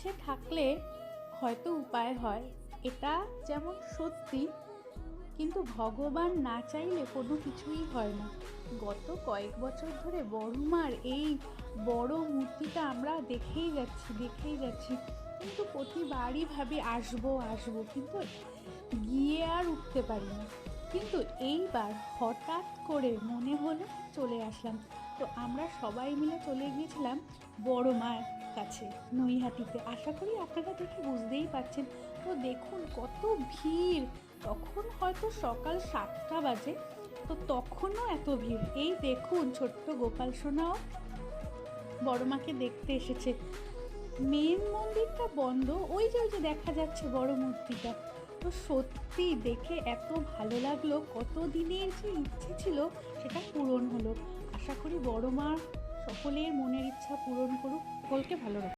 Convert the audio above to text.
ইচ্ছে থাকলে হয়তো উপায় হয়। এটা যেমন সত্যি, কিন্তু ভগবান না চাইলে কোনো কিছুই হয় না। গত কয়েক বছর ধরে বড়মার এই বড় মূর্তিটা আমরা দেখেই যাচ্ছি দেখেই যাচ্ছি। কিন্তু প্রতিবারই ভাবি, আসব আসব। কিন্তু গিয়ে আর উঠতে পারি না। কিন্তু এইবার হঠাৎ করে মনে হলো চলে আসলাম। তো আমরা সবাই মিলে চলে গিয়েছিলাম বড় কাছে, নৈহাটিতে। আশা করি আপনারা দেখে বুঝতেই পারছেন। তো দেখুন, কত ভিড়। তখন হয়তো সকাল সাতটা বাজে। তো তখনও এত ভিড়। এই দেখুন, ছোট্ট গোপাল সোনাও বড় মাকে দেখতে এসেছে। মেন মন্দিরটা বন্ধ। ওই যে ওই যে দেখা যাচ্ছে বড় মূর্তিটা। তো সত্যি দেখে এত ভালো লাগল। কত দিনের যে ইচ্ছে ছিল, সেটা পূরণ হলো। আশা করি বড় মা সকলের মনের ইচ্ছা পূরণ করুক। সকলকে ভালো রাখুক